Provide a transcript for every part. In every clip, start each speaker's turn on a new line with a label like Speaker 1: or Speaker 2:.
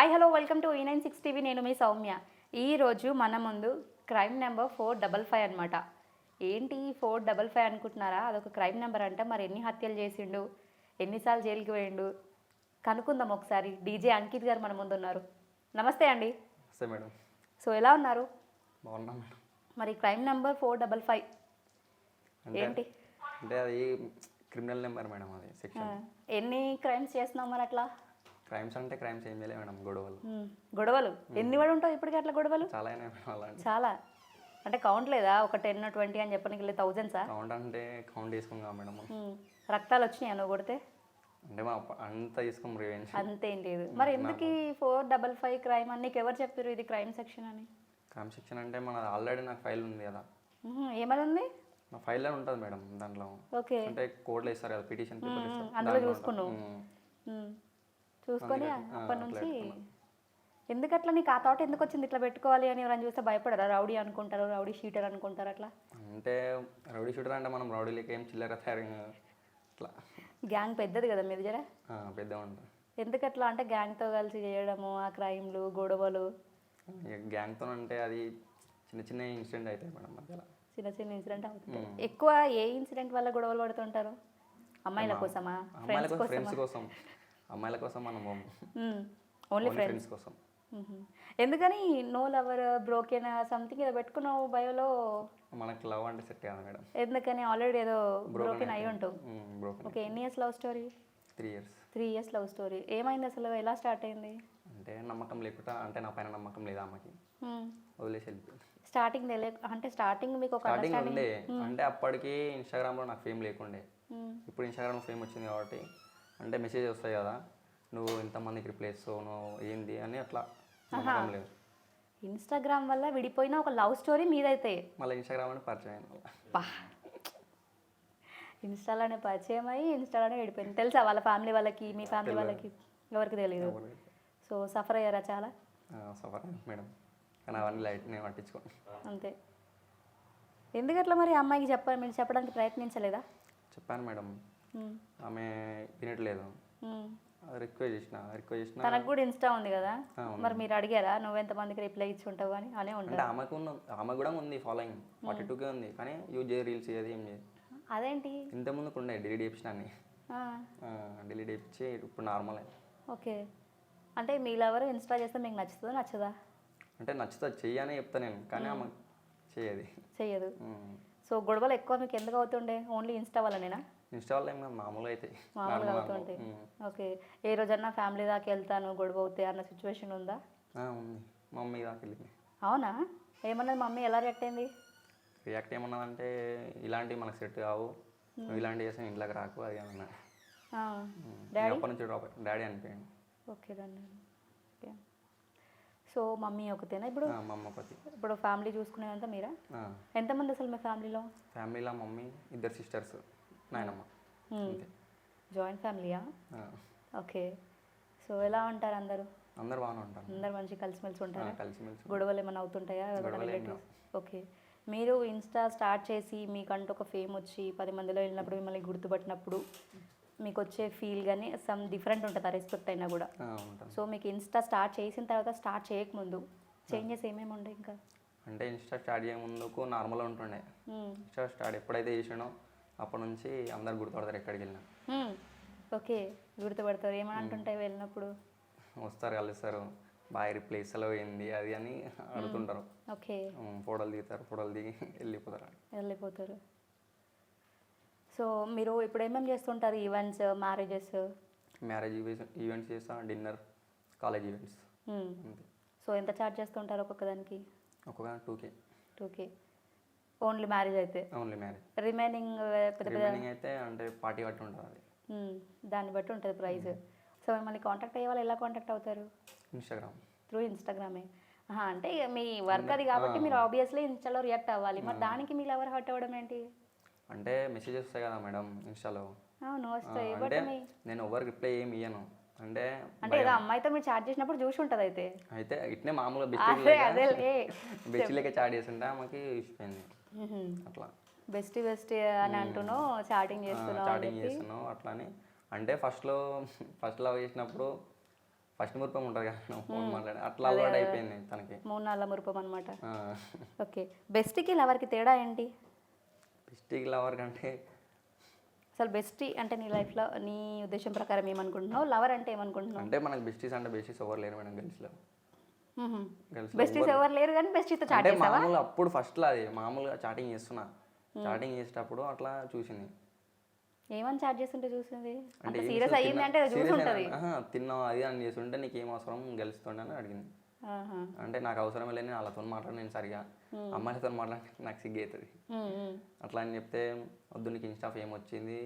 Speaker 1: Hi hello welcome to ఈ nine six TV నేను మీ సౌమ్య. ఈరోజు మన ముందు crime number four double five అనమాట ఏంటి ఫోర్ డబల్ ఫైవ్ అనుకుంటున్నారా? అదొక క్రైమ్ నెంబర్ అంట. మరి ఎన్ని హత్యలు చేసిండు? ఎన్నిసార్లు జైలుకి పోయిండు? కనుక్కుందాం ఒకసారి. డీజే అంకిత్ గారు మన ముందు ఉన్నారు. నమస్తే అండి.
Speaker 2: వస్తే మేడం.
Speaker 1: సో ఎలా ఉన్నారు?
Speaker 2: బాగున్నా మేడం.
Speaker 1: మరి crime number four double five ఏంటి?
Speaker 2: అంటే అది క్రిమినల్ నెంబర్ మేడం అది సెక్షన్
Speaker 1: ఎన్ని క్రైమ్స్ చేస్తున్నావు మరి అట్లా?
Speaker 2: క్రైమ్స్ అంటే క్రైమ్స్ ఏం చేయలేదు మేడం గొడవలు.
Speaker 1: గొడవలు? ఎన్ని పడి ఉంటావు ఇప్పటికీ అట్లా గొడవలు?
Speaker 2: చాలా
Speaker 1: చాలా? అంటే కౌంట్ లేదా? ఒక టెన్ ట్వంటీ అని చెప్పడానికి వెళ్ళి థౌజండ్సా
Speaker 2: కౌంట్ అంటే కౌంట్ చేసుకున్నాం మేడం.
Speaker 1: రక్తాలు వచ్చినాయా నువ్వు కొడితే?
Speaker 2: అంటే మా అంతా తీసుకుని రివెంజ్.
Speaker 1: అంతేం లేదు. మరి ఎందుకు ఈ ఫోర్ డబల్ ఫైవ్ క్రైమ్ అని? నీకు ఎవరు చెప్పారు ఇది క్రైమ్ సెక్షన్ అని?
Speaker 2: క్రైమ్ సెక్షన్ అంటే మన ఆల్రెడీ నాకు ఫైల్ ఉంది కదా.
Speaker 1: ఏమని ఉంది?
Speaker 2: నా ఫైల్లో ఉంటుంది మేడం దాంట్లో.
Speaker 1: ఓకే.
Speaker 2: అంటే కోడ్లో ఇస్తారు కదా పిటిషన్
Speaker 1: అందులో చూసుకున్నావు. చూసుకొని అప్పటి నుంచి. ఎందుకు అట్లా నీకు ఆ థాట్ ఎందుకు వచ్చింది ఇట్లా పెట్టుకోవాలి అని ఎవరైనా చూస్తే భయపడరా? రౌడీ అనుకుంటారు రౌడీ షీటర్ అనుకుంటారు అట్లా?
Speaker 2: అంటే రౌడీ షూటర్ అంటే మనం రౌడీలకి ఏం చిల్లర అట్లా.
Speaker 1: గ్యాంగ్ పెద్దది కదా మీది జర?
Speaker 2: ఉంటుంది.
Speaker 1: ఎందుకు అట్లా అంటే గ్యాంగ్తో కలిసి చేయడము ఆ క్రైమ్లు గొడవలు?
Speaker 2: గ్యాంగ్తో అంటే అది చిన్న చిన్న ఇన్సిడెంట్ అవుతాయి మేడం మధ్యలో.
Speaker 1: చిన్న చిన్న ఇన్సిడెంట్ అవుతుంది ఎక్కువ ఏ ఇన్సిడెంట్ వల్ల గొడవలు పడుతుంటారు? అమ్మాయిల కోసమా?
Speaker 2: అమ్మాయిల
Speaker 1: ఫ్రెండ్స్
Speaker 2: కోసం
Speaker 1: కోసమా?
Speaker 2: ఫ్రెండ్స్ కోసం. అమ్మాయిల కోసం మనం
Speaker 1: ఓన్లీ ఫ్రెండ్స్
Speaker 2: ఫ్రెండ్స్ కోసం.
Speaker 1: ఎందుకని నో లవర్ బ్రోకెన్ సంథింగ్ ఏదో పెట్టుకున్నావు బయోలో
Speaker 2: మనకు లవ్ అంటే సెట్ కాదు మేడం.
Speaker 1: ఎందుకని ఆల్రెడీ ఏదో బ్రోకెన్ అయి ఉంటావు.
Speaker 2: బ్రోకెన్
Speaker 1: ఓకే ఎన్ని years love story
Speaker 2: three years
Speaker 1: three years love story ఏమైంది అసలు? ఎలా స్టార్ట్ అయింది?
Speaker 2: అంటే నమ్మకం లేకుండా అంటే నా పైన నమ్మకం లేదు అమ్మకి వదిలేసి వెళ్ళిపోయింది
Speaker 1: స్టార్టింగ్ అంటే స్టార్టింగ్ మీకు ఒక
Speaker 2: స్టార్టింగ్
Speaker 1: అండర్స్టాండింగ్
Speaker 2: ఉండే. అంటే అప్పటికి ఇన్స్టాగ్రామ్లో నాకు ఫేమ్ లేకుండే. ఇప్పుడు ఇన్స్టాగ్రామ్ ఫేమ్ వచ్చింది కాబట్టి అంటే మెసేజ్ వస్తాయి కదా నువ్వు ఇంతమందికి రిప్లై ఇస్తావు నువ్వు ఏంది? అని అట్లా నమ్మకం లేదు.
Speaker 1: ఇన్స్టాగ్రామ్ వల్ల విడిపోయిన ఒక లవ్ స్టోరీ మీదైతే.
Speaker 2: మళ్ళీ ఇన్స్టాగ్రామ్ అని పరిచయం అయింది
Speaker 1: ఇన్స్టాలోనే పరిచయం అయ్యి ఇన్స్టాలోనే విడిపోయింది. తెలుసా వాళ్ళ ఫ్యామిలీ వాళ్ళకి మీ ఫ్యామిలీ వాళ్ళకి? ఎవరికి తెలియదు సో సఫర్ అయ్యారా చాలా?
Speaker 2: Suffer madam. కానీ అవన్నీ లైట్ నేను పట్టించుకోండి
Speaker 1: అంతే. ఎందుకు అట్లా మరి అమ్మాయికి చెప్ప మీరు చెప్పడానికి ప్రయత్నించలేదా?
Speaker 2: చెప్పాను మేడం. ఆమె వినట్లేదు.
Speaker 1: ఉమ్.
Speaker 2: రిక్వెస్ట్ చేసిన రిక్వెస్ట్ చేసిన
Speaker 1: తనకు కూడా ఇన్స్టా ఉంది కదా. మరి మీరు అడిగారా? నువ్వెంతమందికి రిప్లై ఇచ్చి ఉంటావు అని? అనే
Speaker 2: అంటే
Speaker 1: ఉంటారు
Speaker 2: ఆమెకు ఉన్న ఆమె కూడా ఉంది ఫాలోయింగ్ ఫార్టీ టూకే ఉంది. కానీ యూజ్ చేయ రీల్స్ చేయదు ఏం చేయదు
Speaker 1: అదేంటి?
Speaker 2: ఇంత ముందుకు ఉండే డిలీట్ చేయించిన అన్ని.
Speaker 1: ఆ,
Speaker 2: డిలీట్ చేయించి ఇప్పుడు నార్మల్
Speaker 1: ఓకే. అంటే మీ లవర్ ఇన్స్టా చేస్తే మీకు నచ్చుతుందా నచ్చదా?
Speaker 2: అంటే నచ్చుతుంది చెయ్యని చెప్తా నేను. కానీ ఆమె చేయదు.
Speaker 1: చెయ్యదు. సో గొడవలు ఎక్కువ మీకు ఎందుకు అవుతుండే? Only Insta వల్లనేనా?
Speaker 2: ఇన్స్టా వల్ల ఏం కాదు, మామూలుగా అయితే
Speaker 1: మామూలుగా అవుతుంటాయి ఓకే. ఏ రోజన్నా ఫ్యామిలీ దాకా వెళ్తాను గొడవ అవుతాయి అన్న సిచ్యువేషన్ ఉందా?
Speaker 2: ఉంది. మమ్మీ దాకా వెళ్ళింది.
Speaker 1: అవునా? ఏమన్నది మమ్మీ? ఎలా రియాక్ట్ అయింది?
Speaker 2: రియాక్ట్ ఏమన్నదంటే ఇలాంటివి మనకు సెట్ కావు. నువ్వు ఇలాంటివి చేస్తే ఇంట్లోకి రాకు అది అన్నా
Speaker 1: ఆ,
Speaker 2: అప్పటి నుంచి డాడీ అనిపోయాడు
Speaker 1: ఓకే రండి ఓకే. సో మమ్మీ ఒకతేనా ఇప్పుడు? ఇప్పుడు ఫ్యామిలీ చూసుకునేదంతా మీరా? ఎంతమంది అసలు మీ ఫ్యామిలీలో?
Speaker 2: ఫ్యామిలీలో మమ్మీ ఇద్దరు సిస్టర్స్. నాయనమ్మ.
Speaker 1: Joint ఫ్యామిలీయా okay. సో ఎలా ఉంటారు అందరూ?
Speaker 2: అందరు బాగానే ఉంటారు.
Speaker 1: అందరు మంచి కలిసిమెలిసి ఉంటారా?
Speaker 2: కలిసిమెలిసి
Speaker 1: గొడవలు ఏమైనా అవుతుంటాయా? ఓకే. మీరు ఇన్స్టా స్టార్ట్ చేసి మీకంటూ ఒక ఫేమ్ వచ్చి పది మందిలో వెళ్ళినప్పుడు మిమ్మల్ని గుర్తుపట్టినప్పుడు మీకు వచ్చే ఫీల్ కానీ సమ్ డిఫరెంట్ ఉంటుంది? ఆ రెస్పెక్ట్ అయినా కూడా. సో మీకు ఇన్స్టా స్టార్ట్ చేసిన తర్వాత స్టార్ట్ చేయకముందు చేంజెస్ ఏమేమి ఉండే ఇంకా?
Speaker 2: అంటే ఇన్స్టా స్టార్ట్ చేయక ముందుకు నార్మల్గా ఉంటుండే. ఇన్స్టా స్టార్ట్ ఎప్పుడైతే చేసానో అప్పటి నుంచి అందరు గుర్తుపడతారు ఎక్కడికి వెళ్ళినా.
Speaker 1: ఓకే. గుర్తుపడతారు. ఏమని అంటుంటాయి వెళ్ళినప్పుడు?
Speaker 2: వస్తారు కలుస్తారు. బాగా రిప్లై ఇస్తలో ఏంది అది అని అడుగుతుంటారు.
Speaker 1: ఓకే.
Speaker 2: ఫోటోలు దిగుతారు ఫోటోలు దిగి వెళ్ళిపోతారు.
Speaker 1: వెళ్ళిపోతారు. సో మీరు ఇప్పుడు ఏమేమి చేస్తుంటారు ఈవెంట్స్ మ్యారేజెస్?
Speaker 2: మ్యారేజ్ ఈవెంట్స్ చేస్తా డిన్నర్ కాలేజ్ ఈవెంట్స్.
Speaker 1: సో ఎంత ఛార్జ్ చేస్తుంటారు ఒక్కొక్క దానికి
Speaker 2: ఒక్కొక్క two K.
Speaker 1: Two K only marriage అయితే.
Speaker 2: Only marriage.
Speaker 1: రిమైనింగ్ పెద్ద పెద్ద
Speaker 2: రిమైనింగ్ అయితే అంటే పార్టీ బట్టి ఉంటుంది.
Speaker 1: దాన్ని బట్టి ఉంటుంది ప్రైస్. సో మిమ్మల్ని కాంటాక్ట్ అయ్యే వాళ్ళు ఎలా కాంటాక్ట్ అవుతారు?
Speaker 2: ఇన్స్టాగ్రామ్
Speaker 1: త్రూ ఇన్స్టాగ్రామే అంటే మీ వర్క్ అది కాబట్టి మీరు ఆబ్వియస్లీ ఇన్స్టాలో రియాక్ట్ అవ్వాలి. మరి దానికి మీరు ఎవరు హర్ట్ అవ్వడం ఏంటి?
Speaker 2: అంటే మెసేజెస్ వస్తాయి కదా మేడం ఇన్స్టాలో
Speaker 1: అవును వస్తాయి.
Speaker 2: అంటే నేను ఎవరికి రిప్లై ఏమి ఇయ్యను. అంటే
Speaker 1: అంటే ఏదో అమ్మాయితో మీరు చాట్ చేసినప్పుడు చూసి ఉంటుంది అయితే
Speaker 2: అయితే ఇట్నే మామూలుగా బెస్ట్
Speaker 1: లే
Speaker 2: బెస్ట్ లెక్క చాట్ చేస్తుంటే ఆమెకి ఇచ్చిపోయింది అట్లా.
Speaker 1: బెస్ట్ బెస్ట్ అని అంటున్నావు చాటింగ్ చేస్తున్నావు
Speaker 2: చాటింగ్ చేస్తున్నావు అట్లా అని అంటే ఫస్ట్లో ఫస్ట్ లవ్ చేసినప్పుడు ఫస్ట్ మురిపం ఉంటుంది కదా ఫోన్ మాట్లాడి అట్లా అలవాటు అయిపోయింది తనకి.
Speaker 1: మూడు నాళ్ళ మురుపం అనమాట. ఓకే. బెస్ట్కి లవర్కి తేడా ఏంటి?
Speaker 2: డిస్టిక్ లవర్ కంటే
Speaker 1: అసలు బెస్ట్ అంటే నీ లైఫ్లో నీ ఉద్దేశం ప్రకారం ఏమనుకుంటున్నావు? లవర్ అంటే ఏమనుకుంటున్నావు?
Speaker 2: అంటే మనకు బెస్టీస్ అంటే బెస్టీస్ ఎవరు లేరు మేడం గర్ల్స్లో గర్ల్స్
Speaker 1: బెస్టీస్ ఎవరు? లేరు కానీ బెస్టీతో చాట్
Speaker 2: అంటే మామూలు అప్పుడు ఫస్ట్లో అది మామూలుగా చాటింగ్ చేస్తున్నా. చాటింగ్ చేసేటప్పుడు అట్లా చూసింది.
Speaker 1: ఏమని చాట్ చేస్తుంటే చూసింది?
Speaker 2: ఏం
Speaker 1: సీరియస్? అయ్యింది అంటే
Speaker 2: అయినా, ఆహా, తిన్నావు అది అని చేస్తుంటే నీకు ఏం అవసరం గెలుస్తుండే అని అడిగింది. అంటే నాకు అవసరం లేదు నేను వాళ్ళతో మాట్లాడి నేను సరిగా అమ్మాయిలతో మాట్లాడి నాకు సిగ్గు అవుతుంది. అట్లా అని చెప్తే వద్దు నీకు ఇన్స్టా ఫేమ్ వచ్చింది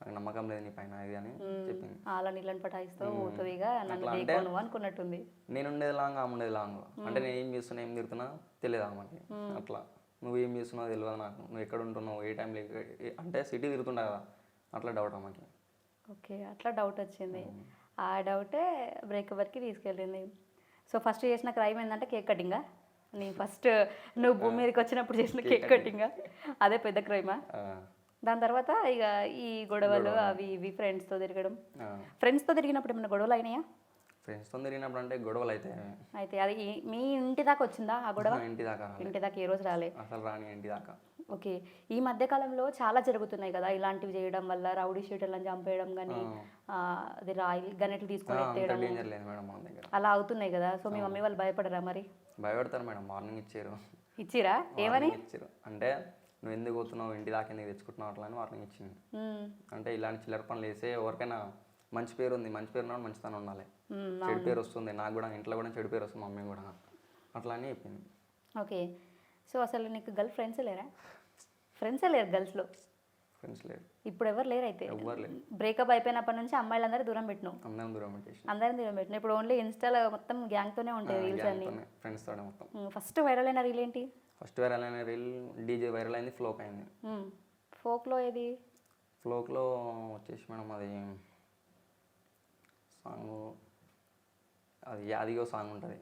Speaker 2: నాకు నమ్మకం లేదు నీ పైన ఇది అని చెప్పింది.
Speaker 1: ఆల నీళ్ళని పటాయిస్తూ పోతుందిగా నన్ను
Speaker 2: అట్లా
Speaker 1: దేకో నువ్వు అనుకున్నట్టుంది.
Speaker 2: నేను ఉండేది లాంగ్ ఆమె ఉండేది లాంగ్. అంటే నేను ఏం చేస్తున్నా ఏం తిరుగుతున్నా తెలియదు ఆమెకి. అట్లా. నువ్వు ఏం చేస్తున్నావు తెలియదు నాకు. నువ్వు ఎక్కడ ఉంటున్నావు ఏ టైంలో అంటే సిటీ తిరుగుతుంటా కదా. అట్లా డౌట్ ఆమెకి.
Speaker 1: ఓకే అట్లా డౌట్ వచ్చింది. ఆ డౌటే బ్రేక్ వరకు తీసుకెళ్ళింది. సో ఫస్ట్ చేసిన క్రైమ్ ఏంటంటే కేక్ కటింగా. నీ ఫస్ట్ నువ్వు భూమి మీదకి వచ్చినప్పుడు చేసిన కేక్ కటింగా. అదే పెద్ద క్రైమా దాని తర్వాత ఇక ఈ గొడవలు అవి ఇవి ఫ్రెండ్స్తో తిరగడం. ఫ్రెండ్స్తో తిరిగినప్పుడు ఏమైనా గొడవలు అయినాయా?
Speaker 2: ఫ్రెండ్స్తో తిరిగినప్పుడు అంటే గొడవలు అయితే.
Speaker 1: అయితే అది మీ ఇంటి దాకా వచ్చిందా ఆ గొడవ?
Speaker 2: ఇంటి దాకా
Speaker 1: ఇంటి దాకా ఏ రోజు రాలే.
Speaker 2: అసలు రాని ఇంటి దాకా.
Speaker 1: ఓకే. ఈ మధ్య కాలంలో చాలా జరుగుతున్నాయి కదా ఇలాంటివి చేయడం వల్ల రౌడీ షీటర్లను చంపేయడం కానీ అది రాయి గనెట్లు తీసుకొని ఎత్తేయడం అలా అవుతున్నాయి కదా. సో మీ మమ్మీ వాళ్ళు భయపడరా మరి?
Speaker 2: భయపెడతారు మేడం. మార్నింగ్ ఇచ్చారు.
Speaker 1: ఇచ్చిరా? ఏమని?
Speaker 2: ఇచ్చారు. అంటే నువ్వు ఎందుకు పోతున్నావు? ఇంటి దాకా ఎందుకు తెచ్చుకుంటున్నావు? అట్లా అని వార్నింగ్ ఇచ్చింది. అంటే ఇలాంటి చిల్లర పనులు వేసే ఎవరికైనా మంచి పేరు ఉంది. మంచి పేరు ఉన్నవాడు మంచితనం ఉండాలి. చెడు పేరు వస్తుంది. నాకు కూడా ఇంట్లో కూడా చెడు పేరు వస్తుంది మమ్మీ కూడా. అట్లా అని చెప్పింది.
Speaker 1: ఓకే. సో అసలు నీకు గర్ల్ ఫ్రెండ్స్ లేరా? ఫ్రెండ్సే లేరు గర్ల్స్లో
Speaker 2: ఫ్రెండ్స్ లేరు.
Speaker 1: ఇప్పుడు ఎవరు లేరు అయితే.
Speaker 2: ఎవ్వరు లేరు.
Speaker 1: బ్రేకప్ అయిపోయినప్పటి నుంచి అమ్మాయిలందరూ దూరం పెట్టినావు
Speaker 2: అందరం దూరం పెట్టేసి
Speaker 1: అందరం దూరం పెట్టినావు ఇప్పుడు ఓన్లీ ఇన్స్టాలో మొత్తం గ్యాంగ్తోనే ఉంటాయి రీల్స్ అన్ని.
Speaker 2: ఫ్రెండ్స్ తోనే మొత్తం.
Speaker 1: ఫస్ట్ వైరల్ అయిన రీల్ ఏంటి?
Speaker 2: ఫస్ట్ వైరల్ అయిన రీల్ డీజే వైరల్ అయింది ఫ్లోక్ అయింది.
Speaker 1: ఫోక్లో ఏది?
Speaker 2: ఫ్లోక్లో వచ్చేసి మేడం అది సాంగ్ అది యాదిగో సాంగ్ ఉంటుంది.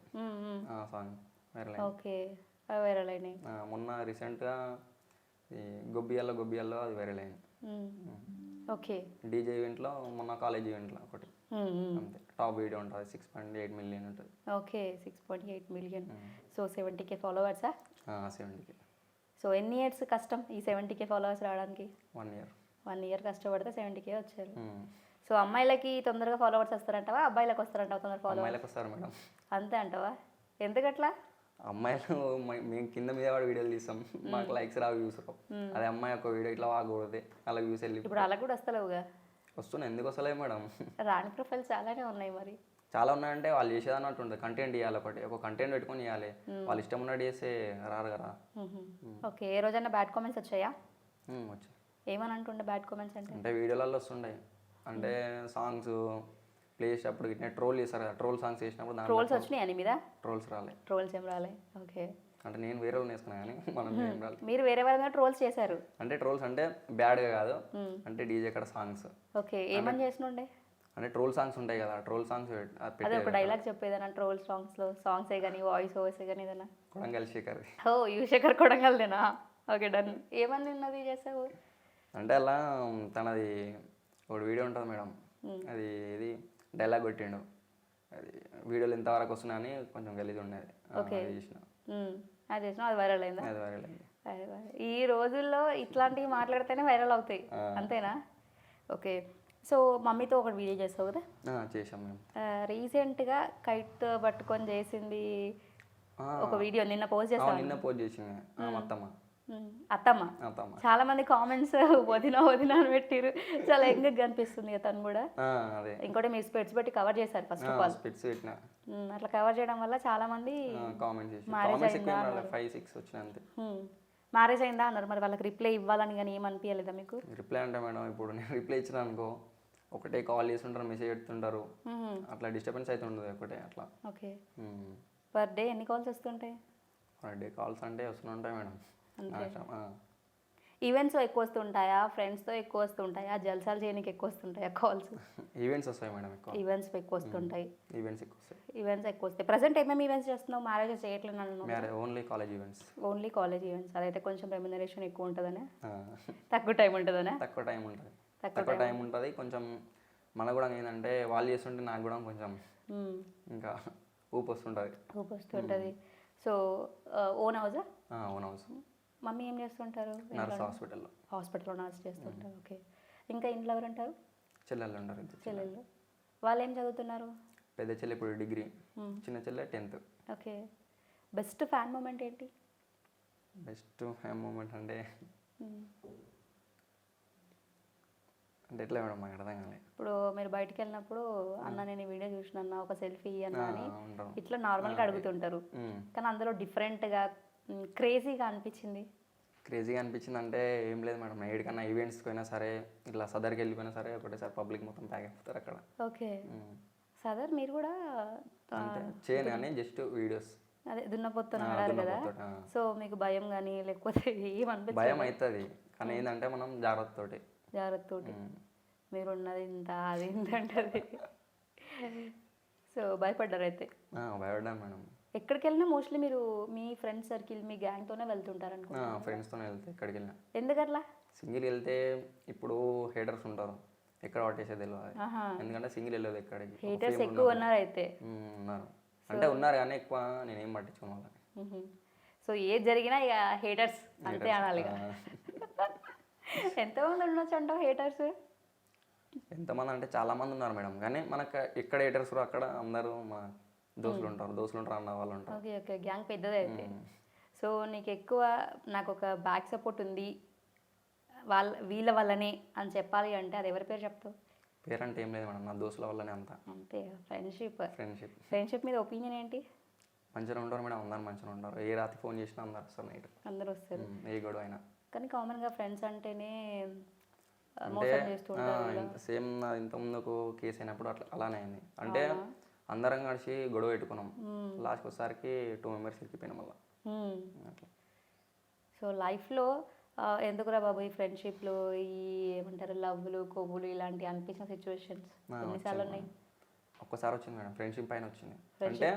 Speaker 2: ఆ సాంగ్ వైరల్
Speaker 1: ఓకే వైరల్ అయినాయి.
Speaker 2: మొన్న రీసెంట్గా ఈ గొబ్బియాల్లో గొబ్బియాల్లో అది వైరల్ అయింది.
Speaker 1: ఓకే.
Speaker 2: డీజే ఈవెంట్లో మొన్న కాలేజ్ ఈవెంట్లో ఒకటి. అంతే. టాప్ వీడియో ఉంటుంది సిక్స్ పాయింట్ ఎయిట్ మిలియన్ ఉంటుంది.
Speaker 1: Okay six point eight million so seventy K ఫాలోవర్సా
Speaker 2: సెవెంటీకి
Speaker 1: సో ఎన్ని ఇయర్స్ కష్టం ఈ సెవెంటీ కే ఫాలోవర్స్ రావడానికి?
Speaker 2: వన్ ఇయర్
Speaker 1: వన్ ఇయర్ కష్టపడితే సెవెంటీ కే వచ్చారు సో అమ్మాయిలకి తొందరగా ఫాలోవర్స్ వస్తారంటావా? అబ్బాయిలకు వస్తారంటావా తొందరగా ఫాలోవర్స్
Speaker 2: అమ్మాయిలకు వస్తారు మేడం.
Speaker 1: అంతే అంటావా? ఎందుకట్లా?
Speaker 2: అమ్మాయిలు మేము కింద మీద వాడు వీడియోలు తీస్తాం. మాకు లైక్స్ రావు వ్యూస్ రావు. అదే అమ్మాయి ఒక వీడియో ఇట్లా వాగకూడదు అలా వ్యూస్ వెళ్ళి
Speaker 1: ఇప్పుడు అలా కూడా వస్తలేవుగా
Speaker 2: వస్తున్నాయి. ఎందుకు వస్తలేదు మేడం?
Speaker 1: రాని ప్రొఫైల్స్ చాలానే ఉన్నాయి మరి.
Speaker 2: చాలా ఉన్నాయంటే వాళ్ళు చేసేది అన్నట్టు ఉంటుంది. కంటెంట్ ఇవ్వాలి ఒకటి. ఒక కంటెంట్ పెట్టుకొని ఇవ్వాలి వాళ్ళు ఇష్టం ఉన్నట్టు చేస్తే రారు కదా.
Speaker 1: ఓకే. ఏ రోజైనా బ్యాడ్ కామెంట్స్ వచ్చాయా?
Speaker 2: వచ్చాయి.
Speaker 1: ఏమని అంటుండే బ్యాడ్ కామెంట్స్ అంటే?
Speaker 2: అంటే వీడియోలలో వస్తుండే. అంటే సాంగ్స్ ప్లే చేసేటప్పుడు ఇట్లా ట్రోల్ చేస్తారు కదా ట్రోల్ సాంగ్స్ చేసినప్పుడు దాంట్లో
Speaker 1: ట్రోల్స్ వచ్చినాయి అని మీద?
Speaker 2: ట్రోల్స్ రాలే.
Speaker 1: ట్రోల్స్ ఏం రాలే? ఓకే
Speaker 2: అంటే నేను వేరే వాళ్ళని వేసుకున్నా కానీ మనం ఏం రాలే.
Speaker 1: మీరు వేరే వాళ్ళ మీద ట్రోల్స్ చేశారు?
Speaker 2: అంటే ట్రోల్స్ అంటే బ్యాడ్గా కాదు. అంటే డీజే కాడ సాంగ్స్
Speaker 1: ఓకే ఏమని చేసినుండే
Speaker 2: అంటే ట్రోల్ సాంగ్స్ ఉంటాయి కదా ట్రోల్ సాంగ్స్
Speaker 1: అదే ఒక డైలాగ్ చెప్పేదన్నా ట్రోల్ సాంగ్స్లో సాంగ్సే కానీ వాయిస్ ఓవర్సే కానీ ఏదైనా.
Speaker 2: కొడంగల్ శేఖర్
Speaker 1: ఓ యువశేఖర్ కొడంగల్దేనా ఓకే డన్ ఏమని ఉన్నది చేసావు
Speaker 2: అంటే అలా తనది ఒక వీడియో ఉంటుంది మేడం. అది ఇది డైలాగ్ కొట్టిండు. అది వీడియోలు ఎంతవరకు వస్తున్నాయని కొంచెం గలీజ్ ఉండేది. అది చేసిన.
Speaker 1: అది చేసినా అది వైరల్ అయిందా?
Speaker 2: అది వైరల్ అయింది.
Speaker 1: ఈ రోజుల్లో ఇట్లాంటివి మాట్లాడితేనే వైరల్ అవుతాయి. అంతేనా? ఓకే. సో మమ్మీతో ఒకటి వీడియో చేస్తావు కదా?
Speaker 2: చేసాం మేము.
Speaker 1: రీసెంట్గా కైట్ పట్టుకొని చేసింది ఒక వీడియో నిన్న పోస్ట్ చేస్తాను
Speaker 2: నిన్న పోస్ట్ చేసింది. మొత్తమ్మ
Speaker 1: అత్తమ్మ. చాలా మంది కామెంట్స్ వదిన వదిన అని పెట్టిరు చాలా ఎంగ కనిపిస్తుంది కదా తను కూడా. ఇంకోటి మీరు స్పెట్స్ పెట్టి కవర్ చేశారు ఫస్ట్ ఆఫ్ ఆల్
Speaker 2: స్పిట్స్ పెట్టిన.
Speaker 1: అట్లా కవర్ చేయడం వల్ల చాలా మంది
Speaker 2: కామెంట్స్ ఎక్కువ
Speaker 1: అయిందా
Speaker 2: ఫైవ్ సిక్స్ వచ్చినాయి అంతే.
Speaker 1: మ్యారేజ్ అయిందా అన్నారు. మరి వాళ్ళకి రిప్లై ఇవ్వాలని కానీ ఏమనిపించలేదా మీకు?
Speaker 2: రిప్లై అంటే మేడం ఇప్పుడు నేను రిప్లై ఇచ్చిన అనుకో ఒకటే కాల్ చేస్తుంటారు మెసేజ్ పెడుతుంటారు. అట్లా డిస్టర్బెన్స్ అయితే ఉండదు ఒకటే అట్లా.
Speaker 1: ఓకే. పర్ డే ఎన్ని కాల్స్ వస్తుంటాయి?
Speaker 2: డే కాల్స్ అంటే వస్తూనే ఉంటాయి మేడం.
Speaker 1: ఈవెంట్స్ ఎక్కువ వస్తుంటాయా? ఫ్రెండ్స్తో ఎక్కువ వస్తుంటాయా? జల్సాలు చేయడానికి ఎక్కువ వస్తుంటాయా కాల్స్
Speaker 2: ఈవెంట్స్ వస్తాయి మేడం ఎక్కువ.
Speaker 1: ఈవెంట్స్ ఎక్కువ వస్తుంటాయి.
Speaker 2: ఈవెంట్స్ ఎక్కువ వస్తాయి.
Speaker 1: ఈవెంట్స్ ఎక్కువ వస్తాయి. ప్రజెంట్ ఏమేమి ఈవెంట్స్ చేస్తున్నావు? మ్యారేజెస్ చేయట్లేదు అన్నాను
Speaker 2: marriage only college events
Speaker 1: only college events అదైతే కొంచెం రెమ్యునరేషన్ ఎక్కువ ఉంటుందనే? తక్కువ టైం ఉంటుందనే?
Speaker 2: తక్కువ టైం ఉంటుంది.
Speaker 1: తక్కువ
Speaker 2: టైం ఉంటుంది. కొంచెం మనకు కూడా ఏంటంటే వాళ్ళు చేస్తుంటే నాకు కూడా కొంచెం. ఇంకా ఊపు వస్తుంటుంది.
Speaker 1: ఊపి వస్తుంటుంది. సో ఓన్ హౌజా
Speaker 2: ఓన్ హౌస్
Speaker 1: మమ్మీ ఏం చేస్తుంటారు?
Speaker 2: నర్స్ హాస్పిటల్లో
Speaker 1: హాస్పిటల్లో నర్స్ చేస్తుంటారు. ఓకే ఇంకా ఇంట్లో ఎవరు ఉంటారు
Speaker 2: చెల్లెళ్ళు ఉంటారు చెల్లెళ్ళు.
Speaker 1: వాళ్ళు ఏం చదువుతున్నారు?
Speaker 2: పెద్ద చెల్లి ఇప్పుడు డిగ్రీ
Speaker 1: మ్మ్.
Speaker 2: చిన్న చెల్లె tenth.
Speaker 1: Okay best fan moment ఏంటి?
Speaker 2: బెస్ట్ మూమెంట్ అంటే
Speaker 1: మ్మ్.
Speaker 2: అంటే ఎట్లా మేడం? మాకు అర్థం కాలేదు
Speaker 1: ఇప్పుడు మీరు బయటికి వెళ్ళినప్పుడు అన్న నేను ఈ వీడియో చూసిన అన్న ఒక సెల్ఫీ అన్న అని ఇట్లా నార్మల్గా అడుగుతుంటారు. కానీ అందులో డిఫరెంట్గా క్రేజీగా అనిపించింది.
Speaker 2: క్రేజీగా అనిపించింది అంటే ఏం లేదు మేడం. ఎక్కడికన్నా ఈవెంట్స్కి పోయినా సరే ఇట్లా సదర్కి వెళ్ళిపోయినా సరే ఒకటేసారి పబ్లిక్ మొత్తం ప్యాక్ అయిపోతారు అక్కడ.
Speaker 1: ఓకే. సదర్ మీరు కూడా
Speaker 2: చేయను కానీ జస్ట్ వీడియోస్
Speaker 1: అదే దున్నపోతున్న ఆడారు కదా. సో మీకు భయం కానీ లేకపోతే ఏమనిపించదు
Speaker 2: భయం అవుతుంది కానీ ఏంటంటే మనం జాగ్రత్తతోటి.
Speaker 1: జాగ్రత్తతోటి. మీరు ఉన్నది ఇంత అది ఇంత అంటది. సో భయపడ్డారు అయితే?
Speaker 2: భయపడ్డాను మేడం.
Speaker 1: ఎక్కడికి వెళ్ళినా మోస్ట్లీ మీరు మీ ఫ్రెండ్ సర్కిల్ మీ గ్యాంగ్తోనే వెళ్తుంటారు అనుకో
Speaker 2: ఫ్రెండ్స్తో వెళ్తే ఎక్కడికి వెళ్ళినా
Speaker 1: ఎందుకట్లా?
Speaker 2: సింగిల్ వెళ్తే ఇప్పుడు హేటర్స్ ఉంటారు ఎక్కడ పట్టేసేది తెలియదు ఎందుకంటే సింగిల్ వెళ్ళదు ఎక్కడికి.
Speaker 1: హేటర్స్ ఎక్కువ ఉన్నారు అయితే
Speaker 2: ఉన్నారు. అంటే ఉన్నారు కానీ ఎక్కువ నేనేం పట్టించుకోను వాళ్ళని.
Speaker 1: సో ఏది జరిగినా ఇక హేటర్స్ అంతే అనాలి ఇక.
Speaker 2: ఆ,
Speaker 1: ఎంతమంది ఉండొచ్చు అంటావు హేటర్స్
Speaker 2: ఎంతమంది అంటే చాలా మంది ఉన్నారు మేడం. కానీ మనకు ఎక్కడ హేటర్స్ అక్కడ అందరూ మా దోస్తులు ఉంటారు దోస్తులు ఉంటారు అన్న వాళ్ళు ఉంటారు.
Speaker 1: ఓకే ఓకే గ్యాంగ్ పెద్దది అయితే. సో నీకు ఎక్కువ నాకు ఒక బ్యాక్ సపోర్ట్ ఉంది వాళ్ళ వీళ్ళ వల్లనే అని చెప్పాలి అంటే అది ఎవరి పేరు చెప్తావు?
Speaker 2: పేరంటే ఏం లేదు మేడం నా దోస్తుల వల్లనే అంతా.
Speaker 1: అంతే ఫ్రెండ్షిప్.
Speaker 2: ఫ్రెండ్షిప్.
Speaker 1: ఫ్రెండ్షిప్ మీద ఒపీనియన్ ఏంటి?
Speaker 2: మంచిగా ఉంటారు మేడం అందరు మంచిగా ఉంటారు. ఏ రాత్రి ఫోన్ చేసినా అందరు వస్తారు నైట్.
Speaker 1: అందరూ వస్తారు.
Speaker 2: ఏ గొడవ అయినా.
Speaker 1: కానీ కామన్గా ఫ్రెండ్స్ అంటేనే
Speaker 2: అంటే
Speaker 1: మోసం చేస్తూ.
Speaker 2: సేమ్ ఇంత ముందుకు కేసు అయినప్పుడు అట్లా అలానే అయింది. అంటే అందరం కలిసి గొడవ పెట్టుకున్నాం. లాస్ట్కి వచ్చేసరికి టూ మెంబర్స్ ఇరికిపోయినాం మళ్ళీ.
Speaker 1: సో లైఫ్లో ఎందుకురా బాబు ఈ ఫ్రెండ్షిప్లు ఈ ఏమంటారు లవ్లు కొవ్వులు ఇలాంటి అనిపించిన సిచ్యువేషన్స్ ఎన్నిసార్లు ఉన్నాయి?
Speaker 2: ఒక్కసారి వచ్చింది మేడం. ఫ్రెండ్షిప్ పైన వచ్చింది. అంటే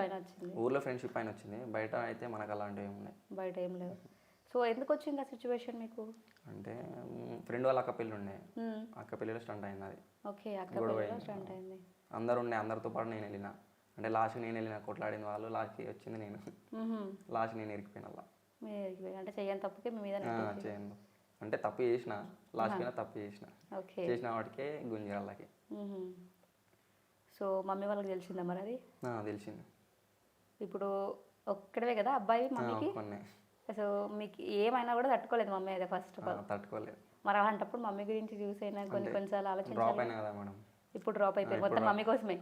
Speaker 2: ఊర్లో ఫ్రెండ్షిప్ పైన వచ్చింది. బయట అయితే మనకు అలాంటివి ఏమి ఉన్నాయి.
Speaker 1: బయట ఏం లేవు. సో ఎందుకు వచ్చింది ఆ సిచ్యువేషన్ మీకు?
Speaker 2: అంటే ఫ్రెండ్ వాళ్ళ అక్క పెళ్ళి ఉండే. అక్క పెళ్ళిలో స్టంట్ అయింది అది.
Speaker 1: ఓకే అక్క పెళ్ళిలో. స్టార్ట్ అయింది.
Speaker 2: అందరు ఉండే అందరితో పాటు నేను వెళ్ళిన. అంటే లాస్ట్ నేను వెళ్ళిన కొట్లాడిన వాళ్ళు లాస్ట్కి వచ్చింది నేను. లాస్ట్ నేను ఇరికిపోయిన అలా.
Speaker 1: అంటే చెయ్యని తప్పుకే మీద
Speaker 2: చేయను. అంటే తప్పు చేసిన లాస్ట్ అయినా తప్పు చేసిన.
Speaker 1: ఓకే.
Speaker 2: చేసిన వాటికే గుంజరాళ్ళకి.
Speaker 1: సో మమ్మీ వాళ్ళకి తెలిసిందా మరి అది?
Speaker 2: తెలిసింది.
Speaker 1: ఇప్పుడు ఒక్కడవే కదా అబ్బాయి మమ్మీకి? సో మీకు ఏమైనా కూడా తట్టుకోలేదు మమ్మీ అయితే ఫస్ట్ ఆఫ్ ఆల్
Speaker 2: తట్టుకోలేదు.
Speaker 1: మరి అలాంటప్పుడు మమ్మీ గురించి చూసైనా కొన్ని కొన్నిసార్లు ఆలోచించాలి.
Speaker 2: డ్రాప్ అయినా కదా మేడం.
Speaker 1: ఇప్పుడు డ్రాప్ అయిపోయి మొత్తం మమ్మీ కోసమే.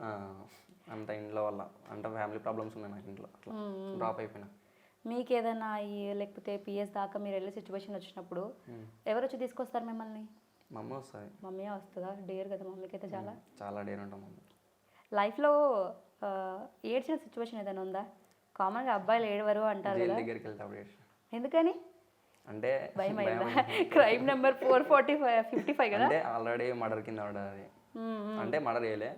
Speaker 2: అంత ఇంట్లో వల్ల అంటే ఫ్యామిలీ ప్రాబ్లమ్స్ ఉన్నాయి నాకు ఇంట్లో అట్లా. డ్రాప్ అయిపోయినా.
Speaker 1: మీకు ఏదైనా లేకపోతే పిఎస్ దాకా మీరు వెళ్ళే సిచ్యువేషన్ వచ్చినప్పుడు ఎవరు వచ్చి తీసుకొస్తారు మిమ్మల్ని?
Speaker 2: మా అమ్మ వస్తుంది.
Speaker 1: మమ్మీ వస్తుందా? డేర్ కదా మమ్మీకి అయితే చాలా.
Speaker 2: చాలా డేర్ ఉంటాం మమ్మీ.
Speaker 1: లైఫ్లో ఏడ్చిన సిచ్యువేషన్ ఏదైనా ఉందా? కామన్గా అబ్బాయిలు ఏడవరు అంటారు కదా.
Speaker 2: దగ్గరికి వెళ్తే.
Speaker 1: ఎందుకని?
Speaker 2: అంటే
Speaker 1: భయం. Crime number four forty five fifty five కదా?
Speaker 2: అంటే ఆల్రెడీ మర్డర్ కింద
Speaker 1: మ్మ్.
Speaker 2: అంటే మర్డర్ చేయలే.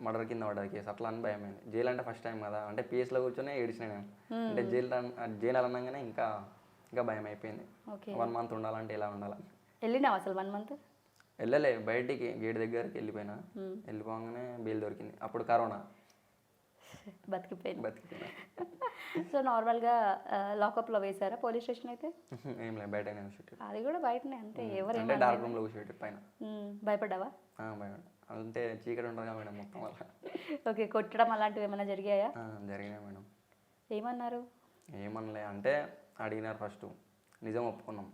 Speaker 2: మర్డర్ కింద పడ్డది కేసు అట్లా అని భయం అయింది జైలు అంటే ఫస్ట్ టైం కదా. అంటే పిఎస్లో కూర్చొని ఏడిచిన నేను. అంటే జైలు జైలు అనగానే ఇంకా ఇంకా భయం అయిపోయింది. వన్ మంత్ ఉండాలంటే ఎలా ఉండాలని
Speaker 1: వెళ్ళినావు అసలు వన్ మంత్
Speaker 2: వెళ్ళలే. బయటికి గేట్ దగ్గరికి వెళ్ళిపోయినా. వెళ్ళిపోగానే బెయిల్ దొరికింది. అప్పుడు కరోనా.
Speaker 1: బతికిపోయింది.
Speaker 2: బతికిపోయినా
Speaker 1: సో నార్మల్గా లాకప్లో వేశారా పోలీస్ స్టేషన్ అయితే?
Speaker 2: ఏం లేదు బయట కూర్చోటి.
Speaker 1: అది కూడా బయటనే అంతే ఎవరు
Speaker 2: అంటే డార్క్ రూమ్లో కూర్చోటి పైన.
Speaker 1: భయపడ్డావా?
Speaker 2: ఆ, భయం అంటే చీకటి కదా మేడం మొత్తం వల్ల
Speaker 1: ఓకే కొట్టడం అలాంటివి ఏమైనా జరిగాయా?
Speaker 2: జరిగినాయి మేడం.
Speaker 1: ఏమన్నారు?
Speaker 2: ఏమనలే అంటే అడిగినారు ఫస్ట్. నిజం ఒప్పుకున్నాం.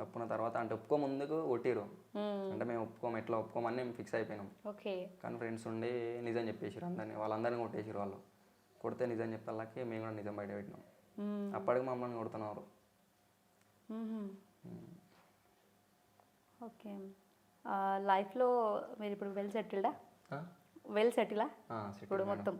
Speaker 2: ఒప్పుకున్న తర్వాత అంటే ఒప్పుకో ముందుకు కొట్టిరు
Speaker 1: మ్మ్.
Speaker 2: అంటే మేము ఒప్పుకోము ఎట్లా ఒప్పుకోమని మేము ఫిక్స్ అయిపోయినాం.
Speaker 1: ఓకే.
Speaker 2: కానీ ఫ్రెండ్స్ ఉండి నిజం చెప్పేసారు అందరినీ వాళ్ళందరినీ కొట్టేసారు వాళ్ళు. కొడితే నిజం చెప్పేళ్ళకి మేము కూడా నిజం బయట పెట్టినాం. అప్పటికి మమ్మల్ని కొడుతున్నారు.
Speaker 1: ఓకే. లైఫ్లో మీరు ఇప్పుడు వెల్ సెటిల్డా వెల్ సెటిలా ఇప్పుడు మొత్తం.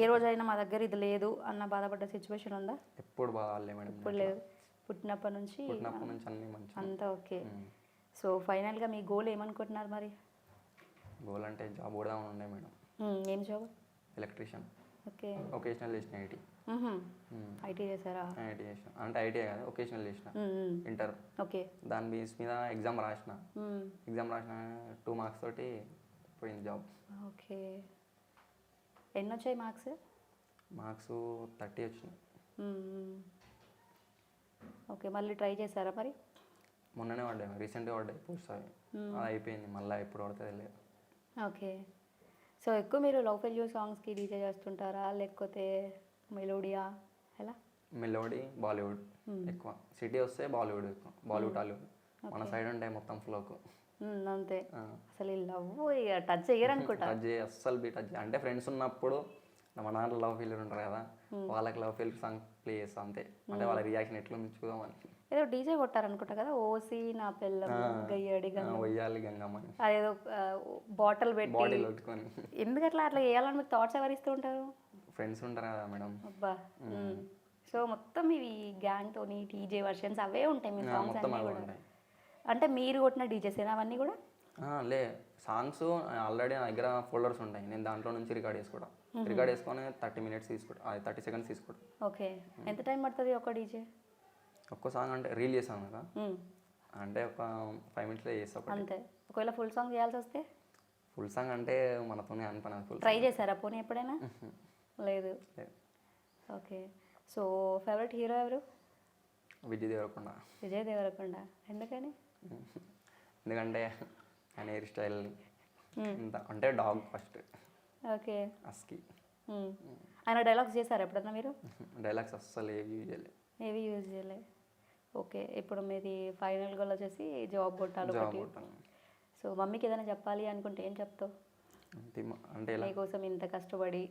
Speaker 1: ఏ రోజైనా మా దగ్గర ఇది లేదు అన్న బాధపడ్డ సిచ్యువేషన్ ఉందా?
Speaker 2: ఎప్పుడు బాగాలే మేడం.
Speaker 1: ఇప్పుడు లేదు. పుట్టినప్పటి నుంచి
Speaker 2: పుట్టినప్పటి నుంచి అన్ని మంచి
Speaker 1: అంతా ఓకే. సో ఫైనల్గా మీ గోల్ ఏమనుకుంటున్నారు మరి?
Speaker 2: గోల్ అంటే జాబ్ కూడా ఉండే మేడం.
Speaker 1: ఏం జాబ్
Speaker 2: ఎలక్ట్రీషియన్
Speaker 1: ఓకే.
Speaker 2: ఒకేషనల్ చేసిన ఐటీ
Speaker 1: ఐటీ చేశారా?
Speaker 2: ఐటీ చేసిన. అంటే ఐటీ కాదు ఒకేషనల్ చేసిన. Inter
Speaker 1: okay.
Speaker 2: దాని బేస్ మీద ఎగ్జామ్ రాసిన. ఎగ్జామ్ రాసిన టూ మార్క్స్ తోటి పోయింది జాబ్
Speaker 1: ఓకే. ఎన్ని వచ్చాయి మార్క్స్
Speaker 2: మార్క్స్ థర్టీ వచ్చినాయి
Speaker 1: ఓకే మళ్ళీ ట్రై చేశారా మరి?
Speaker 2: మొన్ననే పడ్డాయి రీసెంట్గా పడ్డాయి పోస్ట్ అవి. అది అయిపోయింది మళ్ళీ ఎప్పుడు పడితే తెలియదు.
Speaker 1: ఓకే. సో ఎక్కువ మీరు లవ్ ఫెయిల్యూర్ సాంగ్స్కి డీజే చేస్తుంటారా? లేకపోతే మెలోడియా? ఎలా?
Speaker 2: మెలోడీ బాలీవుడ్ ఎక్కువ. సిటీ వస్తే బాలీవుడ్ ఎక్కువ. బాలీవుడ్ టాలీవుడ్. మన సైడ్ ఉంటాయి మొత్తం ఫ్లోకు.
Speaker 1: అంతే. అసలు ఈ లవ్ టచ్ చేయరనుకుంటా
Speaker 2: టచ్ చేయి అస్సలు బీ టచ్. అంటే ఫ్రెండ్స్ ఉన్నప్పుడు మా నాన్న లవ్ ఫెయిల్యూర్ ఉంటారు కదా వాళ్ళకి లవ్ ఫెయిల్యూర్ సాంగ్ ప్లే చేస్తా అంతే. అంటే వాళ్ళ రియాక్షన్ ఎట్లుంది చూద్దామని.
Speaker 1: ఏదో డీజే కొట్టారనుకుంటా కదా ఓసి నా పిల్లం గయ్యడి
Speaker 2: ఆ, వయ్యాలి గంగమ్మని
Speaker 1: అదేదో బాటిల్ పెట్టి
Speaker 2: పెట్టుకొని.
Speaker 1: ఎందుకు అట్లా అట్లా చేయాలని మీకు థాట్స్ ఎవరిస్తూ ఉంటారు?
Speaker 2: ఫ్రెండ్స్ ఉంటారు కదా మేడం.
Speaker 1: అబ్బా సో మొత్తం ఇవి గ్యాంగ్ తోని డీజే వర్షన్స్ అవే ఉంటాయి మీ సాంగ్స్ అన్నీ కూడా. అంటే మీరు కొట్టిన డీజేసేనా అవన్నీ కూడా?
Speaker 2: ఆ, లే. సాంగ్స్ ఆల్రెడీ నా దగ్గర ఫోల్డర్స్ ఉంటాయి. నేను దాంట్లో నుంచి రికార్డ్ చేసుకోవడం. రికార్డ్ చేసుకొని థర్టీ మినిట్స్ తీసుకుంటా అది థర్టీ సెకండ్స్ తీసుకోవడం.
Speaker 1: ఓకే. ఎంత టైం పడుతుంది ఒక డీజే?
Speaker 2: ఒక్క సాంగ్ అంటే రీల్ చేసాను కదా. అంటే ఒక ఫైవ్ మినిట్స్లో చేస్తా
Speaker 1: అంతే. ఒకవేళ ఫుల్ సాంగ్ చేయాల్సి వస్తే?
Speaker 2: ఫుల్ సాంగ్ అంటే మనతోనే అనిపని ఫుల్
Speaker 1: ట్రై చేశారా పోనీ ఎప్పుడైనా? లేదు. ఓకే. సో ఫేవరెట్ హీరో ఎవరు?
Speaker 2: విజయ్ దేవరకొండ.
Speaker 1: విజయ్ దేవరకొండ. ఎందుకని?
Speaker 2: ఎందుకంటే ఆయన హెయిర్ స్టైల్ ఇంత అంటే డాగ్ ఫస్ట్.
Speaker 1: ఓకే.
Speaker 2: అస్కి.
Speaker 1: మ్మ్. ఆయన డైలాగ్స్ చేశారా ఎప్పుడన్నా మీరు?
Speaker 2: డైలాగ్స్ అస్సలు ఏవి యూజ్ చేయలే
Speaker 1: ఏవి యూజ్ చేయలే. ఓకే ఇప్పుడు మీది ఫైనల్ గోల్ వచ్చేసి జాబ్ కొట్టాలి సో మమ్మీకి ఏదైనా చెప్పాలి అనుకుంటే ఏం చెప్తావు?
Speaker 2: అంటే
Speaker 1: నీకోసం ఇంత కష్టపడి.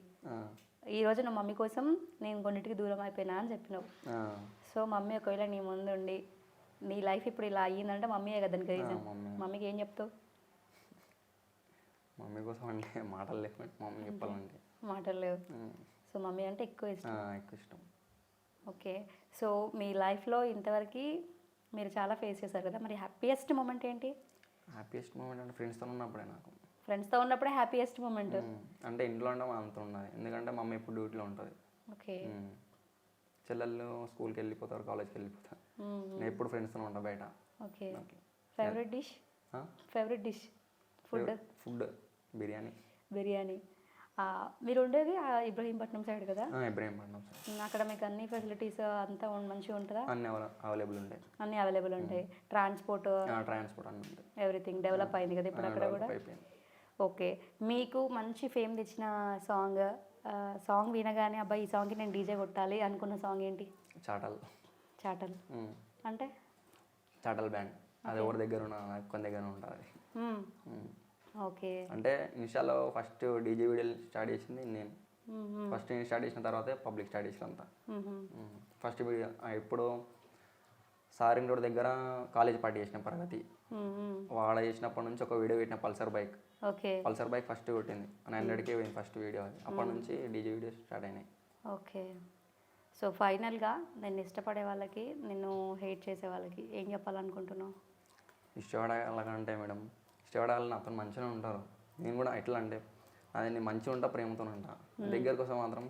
Speaker 1: ఈ రోజు నా మమ్మీ కోసం నేను కొన్నిటికి దూరం అయిపోయినా అని చెప్పినావు. సో మమ్మీ ఒకవేళ నీ ముందు ఉండి నీ లైఫ్ ఇప్పుడు ఇలా అయ్యిందంటే మమ్మీయే కదా దానికి రీజన్
Speaker 2: మమ్మీ.
Speaker 1: మమ్మీకి ఏం చెప్తావు?
Speaker 2: మమ్మీ కోసం అంటే మాటలు లేవు. మమ్మీ చెప్పాలంటే.
Speaker 1: మాటలు లేవు. సో మమ్మీ అంటే ఎక్కువ ఇష్టం.
Speaker 2: ఎక్కువ ఇష్టం.
Speaker 1: ఓకే. సో మీ లైఫ్లో ఇంతవరకు మీరు చాలా ఫేస్ చేశారు కదా మరి హ్యాపీయెస్ట్ మూమెంట్ ఏంటి?
Speaker 2: హ్యాపీయెస్ట్ మూమెంట్ అంటే ఫ్రెండ్స్తో ఉన్నప్పుడే నాకు.
Speaker 1: ఫ్రెండ్స్తో ఉన్నప్పుడే హ్యాపీయెస్ట్ మూమెంట్?
Speaker 2: అంటే ఇంట్లో ఉండడం అంత ఉన్నది ఎందుకంటే మమ్మీ ఎప్పుడు డ్యూటీలో ఉంటుంది.
Speaker 1: ఓకే.
Speaker 2: చెల్లెళ్ళు స్కూల్కి వెళ్ళిపోతారు కాలేజ్కి వెళ్ళిపోతారు. నేను ఎప్పుడు ఫ్రెండ్స్తో ఉంటా బయట.
Speaker 1: Okay. Favourite dish? Favourite dish? Food?
Speaker 2: Food. Biryani.
Speaker 1: Biryani. మీరు ఉండేది ఇబ్రహీంపట్నం సైడ్ కదా?
Speaker 2: ఇబ్రహీంపట్నం
Speaker 1: అక్కడ మీకు అన్ని ఫెసిలిటీస్ అంతా మంచిగా ఉంటుందా?
Speaker 2: అన్నీ అవైలబుల్ ఉంటాయి
Speaker 1: అన్నీ అవైలబుల్ ఉంటాయి ట్రాన్స్పోర్ట్
Speaker 2: ట్రాన్స్పోర్ట్ అన్నీ ఉంటాయి
Speaker 1: ఎవ్రీథింగ్ డెవలప్ అయింది కదా ఇప్పుడు అక్కడ కూడా? ఓకే. మీకు మంచి ఫేమ్ తెచ్చిన సాంగ్ సాంగ్ వినగానే అబ్బాయి ఈ సాంగ్కి నేను డీజే కొట్టాలి అనుకున్న సాంగ్ ఏంటి?
Speaker 2: చాటల్.
Speaker 1: చాటల్. అంటే?
Speaker 2: చాటల్ బ్యాండ్. అది ఎవరి దగ్గర ఉన్న కొన్ని దగ్గర ఉంటుంది.
Speaker 1: ఓకే.
Speaker 2: అంటే ఇన్స్టాలో ఫస్ట్ డీజే వీడియోలు స్టార్ట్ చేసింది నేను. ఫస్ట్ నేను స్టార్ట్ చేసిన తర్వాతే పబ్లిక్ స్టార్ట్ చేసిన అంతా. ఫస్ట్ వీడియో ఇప్పుడు సారింగ్ రోడ్ దగ్గర కాలేజ్ పార్టీ చేసిన ప్రగతి. వాడ చేసినప్పటి నుంచి ఒక వీడియో పెట్టిన pulsar bike.
Speaker 1: Okay.
Speaker 2: Pulsar bike first కొట్టింది. నైన్ హండ్రెడ్కే పోయింది ఫస్ట్ వీడియో అది. అప్పటి నుంచి డీజే వీడియోస్ స్టార్ట్ అయినాయి.
Speaker 1: ఓకే. సో ఫైనల్గా నేను ఇష్టపడే వాళ్ళకి నిన్ను హేట్ చేసే వాళ్ళకి ఏం చెప్పాలనుకుంటున్నావు?
Speaker 2: ఇష్టపడాలంటే మేడం ఇష్టపడాలి నాతో మంచిగా ఉంటారు. నేను కూడా ఎట్లా అంటే అది నేను మంచిగా ఉంటా ప్రేమతో ఉంటా. దగ్గరకు వస్తే మాత్రం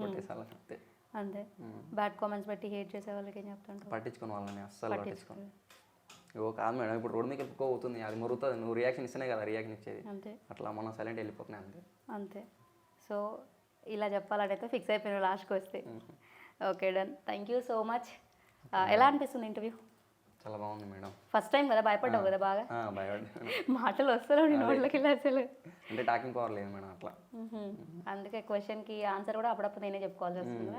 Speaker 2: కొట్టేసాలి అంతే.
Speaker 1: అంతే. బ్యాడ్ కామెంట్స్ బట్టి హేట్ చేసే వాళ్ళకి ఏం చెప్తుంటావు?
Speaker 2: పట్టించుకుని వాళ్ళని అస్సలు పట్టించుకోను. ఓ కాదు మేడం ఇప్పుడు రోడ్ మీకు ఎక్కువ అవుతుంది అది మురుగుతుంది నువ్వు రియాక్షన్ ఇస్తేనే కదా రియాక్షన్ ఇచ్చేది.
Speaker 1: అంతే.
Speaker 2: అట్లా మనం సైలెంట్ వెళ్ళిపోతున్నాయి అంతే.
Speaker 1: అంతే. సో ఇలా చెప్పాలంటే ఫిక్స్ అయిపోయిన లాస్ట్కి వస్తే. Okay done thank you so much ఎలా అనిపిస్తుంది ఇంటర్వ్యూ
Speaker 2: చాలా బాగుంది మేడం.
Speaker 1: ఫస్ట్ టైం కదా భయపడ్డావు కదా బాగా? మాటలు వస్తలేవు నీ నోట్లోకి వెళ్ళి అసలు.
Speaker 2: అంటే టాకింగ్ పవర్ లేదు మేడం అట్లా.
Speaker 1: అందుకే క్వశ్చన్కి ఆన్సర్ కూడా అప్పుడప్పుడు నేనే చెప్పుకోవాల్సి వస్తుంది